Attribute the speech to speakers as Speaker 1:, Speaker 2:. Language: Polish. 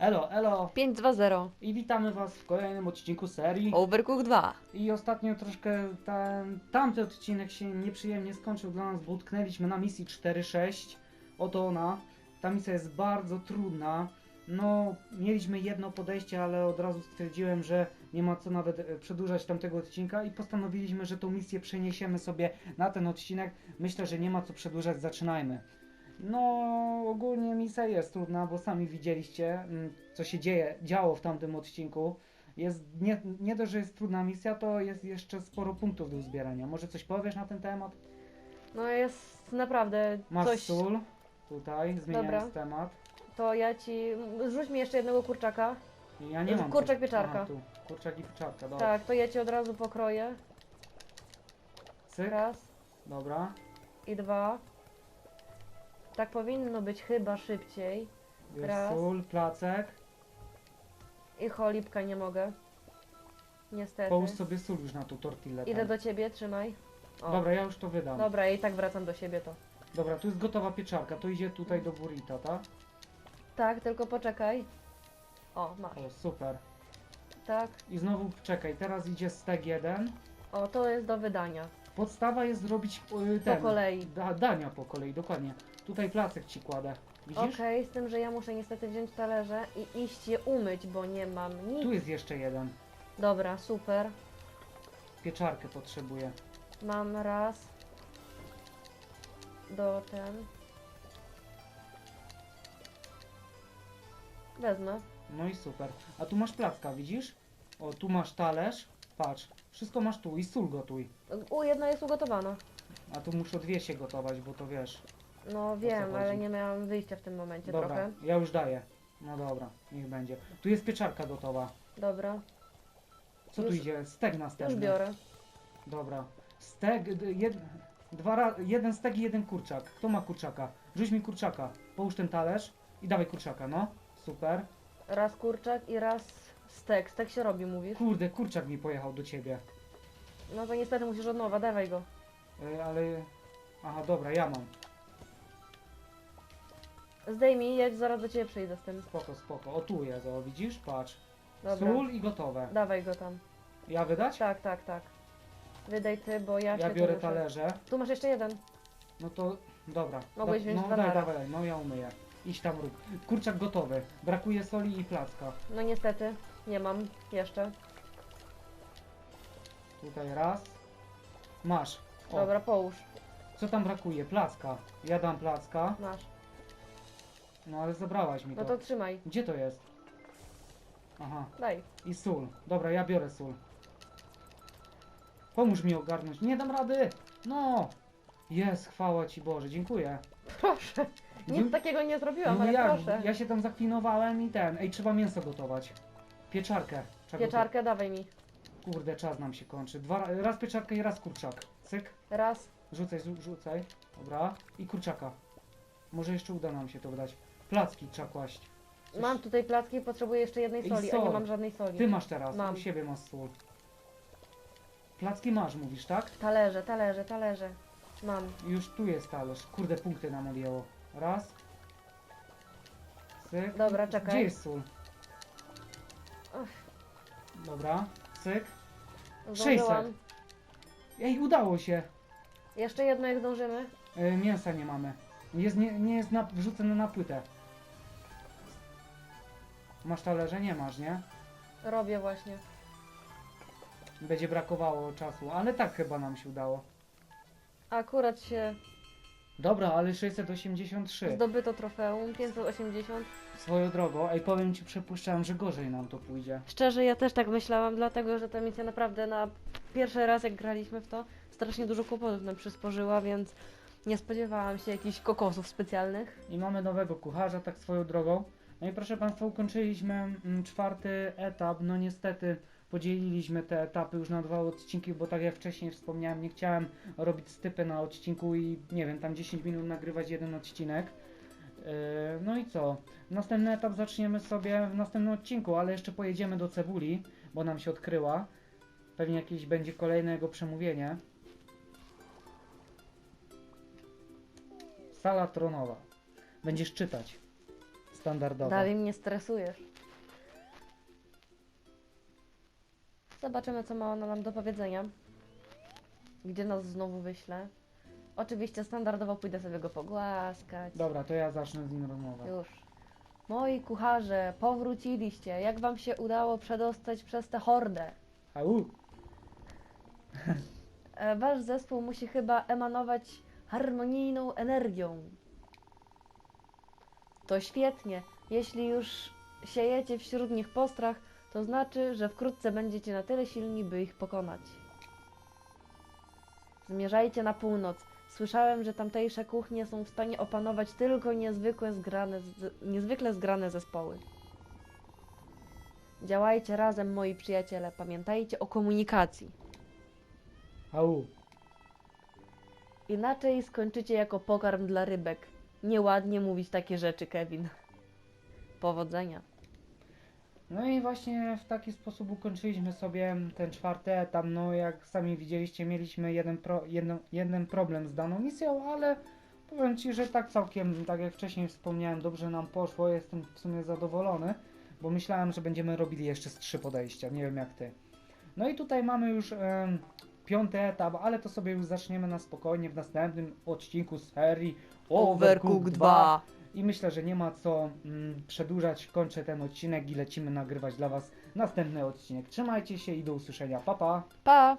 Speaker 1: Elo, elo
Speaker 2: 5-2-0.
Speaker 1: i witamy was w kolejnym odcinku serii.
Speaker 2: Overcooked 2.
Speaker 1: I ostatnio troszkę ten, tamty odcinek się nieprzyjemnie skończył dla nas, bo utknęliśmy na misji 4-6. Oto ona. Ta misja jest bardzo trudna. No, mieliśmy jedno podejście, ale od razu stwierdziłem, że nie ma co nawet e, przedłużać tamtego odcinka i postanowiliśmy, że tą misję przeniesiemy sobie na ten odcinek. Myślę, że nie ma co przedłużać, zaczynajmy. No, ogólnie misja jest trudna, bo sami widzieliście, mm, co się dzieje, działo w tamtym odcinku. Jest nie, nie dość, że jest trudna misja, to jest jeszcze sporo punktów do uzbierania. Może coś powiesz na ten temat?
Speaker 2: No jest naprawdę
Speaker 1: Masz
Speaker 2: coś.
Speaker 1: sól, tutaj, zmieniając
Speaker 2: Dobra.
Speaker 1: temat.
Speaker 2: To ja ci. Rzuć mi jeszcze jednego kurczaka.
Speaker 1: Ja nie mam.
Speaker 2: Kurczak
Speaker 1: tu-
Speaker 2: pieczarka.
Speaker 1: Aha, tu. Kurczak i pieczarka, dobra.
Speaker 2: Tak, to ja ci od razu pokroję.
Speaker 1: Cyk,
Speaker 2: Raz
Speaker 1: dobra.
Speaker 2: i dwa. Tak powinno być chyba szybciej.
Speaker 1: Jest
Speaker 2: Raz.
Speaker 1: sól, placek.
Speaker 2: I cholipka nie mogę. Niestety.
Speaker 1: Połóż sobie sól już na tą tortillę.
Speaker 2: Idę do ciebie, trzymaj. O.
Speaker 1: Dobra, ja już to wydam.
Speaker 2: Dobra, i tak wracam do siebie to.
Speaker 1: Dobra, tu jest gotowa pieczarka, to idzie tutaj do burrita, tak?
Speaker 2: Tak, tylko poczekaj. O, masz.
Speaker 1: O, super.
Speaker 2: Tak.
Speaker 1: I znowu czekaj, teraz idzie stek jeden.
Speaker 2: O, to jest do wydania.
Speaker 1: Podstawa jest zrobić y, ten.
Speaker 2: Po kolei.
Speaker 1: Da, dania po kolei, dokładnie. Tutaj placek ci kładę. Widzisz?
Speaker 2: Okej, z tym, że ja muszę niestety wziąć talerze i iść je umyć, bo nie mam nic.
Speaker 1: Tu jest jeszcze jeden.
Speaker 2: Dobra, super.
Speaker 1: Pieczarkę potrzebuję.
Speaker 2: Mam raz. Do ten. Wezmę.
Speaker 1: No i super. A tu masz placka, widzisz? O, tu masz talerz. Patrz, wszystko masz tu i sól gotuj.
Speaker 2: U, jedna jest ugotowana.
Speaker 1: A tu muszę dwie się gotować, bo to wiesz.
Speaker 2: No wiem, ale
Speaker 1: chodzi?
Speaker 2: nie miałam wyjścia w tym momencie
Speaker 1: Dobra,
Speaker 2: trochę.
Speaker 1: ja już daję. No dobra, niech będzie. Tu jest pieczarka gotowa.
Speaker 2: Dobra,
Speaker 1: Co tu
Speaker 2: Już-
Speaker 1: idzie? Stek następny.
Speaker 2: już biorę.
Speaker 1: Dobra. Stek, d- jed, dwa ra, jeden stek i jeden kurczak. Kto ma kurczaka? Rzuć mi kurczaka. Połóż ten talerz i dawaj kurczaka, no. Super.
Speaker 2: Raz kurczak i raz stek. Stek się robi, mówisz?
Speaker 1: Kurde, kurczak mi pojechał do ciebie.
Speaker 2: No to niestety musisz od nowa, dawaj go.
Speaker 1: Y, ale... Aha, dobra, ja mam.
Speaker 2: Zdejmij, ja zaraz do ciebie przyjdę z tym.
Speaker 1: Spoko, spoko. O tu jest, o widzisz? Patrz.
Speaker 2: Dobra,
Speaker 1: Sól i gotowe.
Speaker 2: dawaj go tam.
Speaker 1: Ja wydać?
Speaker 2: Tak, tak, tak. Wydaj ty, bo ja,
Speaker 1: Ja
Speaker 2: się
Speaker 1: biorę
Speaker 2: tu muszę...
Speaker 1: talerze.
Speaker 2: Tu masz jeszcze jeden.
Speaker 1: No to... Dobra.
Speaker 2: Mogłeś wziąć
Speaker 1: No
Speaker 2: dwa
Speaker 1: daj,
Speaker 2: naraz.
Speaker 1: dawaj, no ja umyję. Idź tam rób. Kurczak gotowy. Brakuje soli i placka.
Speaker 2: No niestety, nie mam jeszcze.
Speaker 1: Tutaj raz. Masz. O,
Speaker 2: Dobra, połóż.
Speaker 1: co tam brakuje? Placka. Ja dam placka.
Speaker 2: Masz.
Speaker 1: No ale zabrałaś mi to.
Speaker 2: No to trzymaj.
Speaker 1: Gdzie to jest? Aha.
Speaker 2: Daj.
Speaker 1: I sól. Dobra, ja biorę sól. Pomóż mi ogarnąć. Nie dam rady! No! Jest, chwała Ci Boże, dziękuję.
Speaker 2: Proszę. Nic takiego nie zrobiłam,
Speaker 1: no
Speaker 2: ale
Speaker 1: ja,
Speaker 2: proszę.
Speaker 1: ja się tam zaklinowałem i ten. Ej, trzeba mięso gotować. Pieczarkę. Trzeba
Speaker 2: Pieczarkę dawaj mi.
Speaker 1: Kurde, czas nam się kończy. Dwa, ra- raz pieczarkę i raz kurczak. Cyk.
Speaker 2: Raz.
Speaker 1: Rzucaj, rzu- rzucaj. Dobra. I kurczaka. Może jeszcze uda nam się to dać. Placki trzeba kłaść. Coś-
Speaker 2: Mam tutaj placki, potrzebuję jeszcze jednej
Speaker 1: I
Speaker 2: soli, a nie
Speaker 1: sol.
Speaker 2: mam żadnej soli.
Speaker 1: Ty masz teraz.
Speaker 2: Mam.
Speaker 1: U siebie masz sól. Placki masz, mówisz, tak?
Speaker 2: Talerze, talerze, talerze. Mam.
Speaker 1: Już tu jest talerz. Kurde, punkty nam odjęło. Raz. Cyk.
Speaker 2: Dobra, czekaj.
Speaker 1: Gdzie jest sól? Dobra. Cyk.
Speaker 2: Zdążyłam.
Speaker 1: Ej, udało się.
Speaker 2: Jeszcze jedno jak zdążymy.
Speaker 1: E, mięsa nie mamy. Jest, nie, nie jest na, wrzucone na płytę. Masz talerze? Nie masz, nie?
Speaker 2: Robię właśnie.
Speaker 1: Będzie brakowało czasu, ale tak chyba nam się udało.
Speaker 2: Akurat się
Speaker 1: Dobra, ale 683.
Speaker 2: zdobyto trofeum, 580.
Speaker 1: Swoją drogą, ej, powiem ci, przypuszczałem, że gorzej nam to pójdzie.
Speaker 2: Szczerze, ja też tak myślałam, dlatego że ta misja naprawdę na pierwszy raz jak graliśmy w to, strasznie dużo kłopotów nam przysporzyła, więc nie spodziewałam się jakichś kokosów specjalnych.
Speaker 1: I mamy nowego kucharza, tak swoją drogą. No i proszę Państwa, ukończyliśmy mm, czwarty etap. No niestety podzieliliśmy te etapy już na dwa odcinki, bo tak jak wcześniej wspomniałem, nie chciałem robić stypy na odcinku i nie wiem, tam 10 minut nagrywać jeden odcinek. Yy, No i co? Następny etap zaczniemy sobie w następnym odcinku, ale jeszcze pojedziemy do Cebuli, bo nam się odkryła. Pewnie jakieś będzie kolejne jego przemówienie. Sala tronowa. Będziesz czytać. Standardowo.
Speaker 2: Dalej mnie stresujesz. Zobaczymy, co ma ona nam do powiedzenia. Gdzie nas znowu wyśle. Oczywiście standardowo pójdę sobie go pogłaskać.
Speaker 1: Dobra, to ja zacznę z nim rozmowę.
Speaker 2: Już. Moi kucharze, powróciliście. Jak wam się udało przedostać przez tę hordę?
Speaker 1: Au!
Speaker 2: E, Wasz zespół musi chyba emanować harmonijną energią. To świetnie. Jeśli już siejecie wśród nich postrach, to znaczy, że wkrótce będziecie na tyle silni, by ich pokonać. Zmierzajcie na północ. Słyszałem, że tamtejsze kuchnie są w stanie opanować tylko niezwykłe zgrane, niezwykle zgrane zespoły. Działajcie razem, moi przyjaciele. Pamiętajcie o komunikacji.
Speaker 1: Au!
Speaker 2: Inaczej skończycie jako pokarm dla rybek. Nieładnie mówić takie rzeczy, Kevin. Powodzenia.
Speaker 1: No i właśnie w taki sposób ukończyliśmy sobie ten czwarty etap. No jak sami widzieliście, mieliśmy jeden, pro, jedno, jeden problem z daną misją, ale powiem Ci, że tak całkiem, tak jak wcześniej wspomniałem, dobrze nam poszło. Jestem w sumie zadowolony, bo myślałem, że będziemy robili jeszcze z trzy podejścia. Nie wiem jak Ty. No i tutaj mamy już em, piąty etap, ale to sobie już zaczniemy na spokojnie w następnym odcinku serii Overcooked 2. I myślę, że nie ma co mm, przedłużać. Kończę ten odcinek i lecimy nagrywać dla Was następny odcinek. Trzymajcie się i do usłyszenia. Pa pa!
Speaker 2: Pa!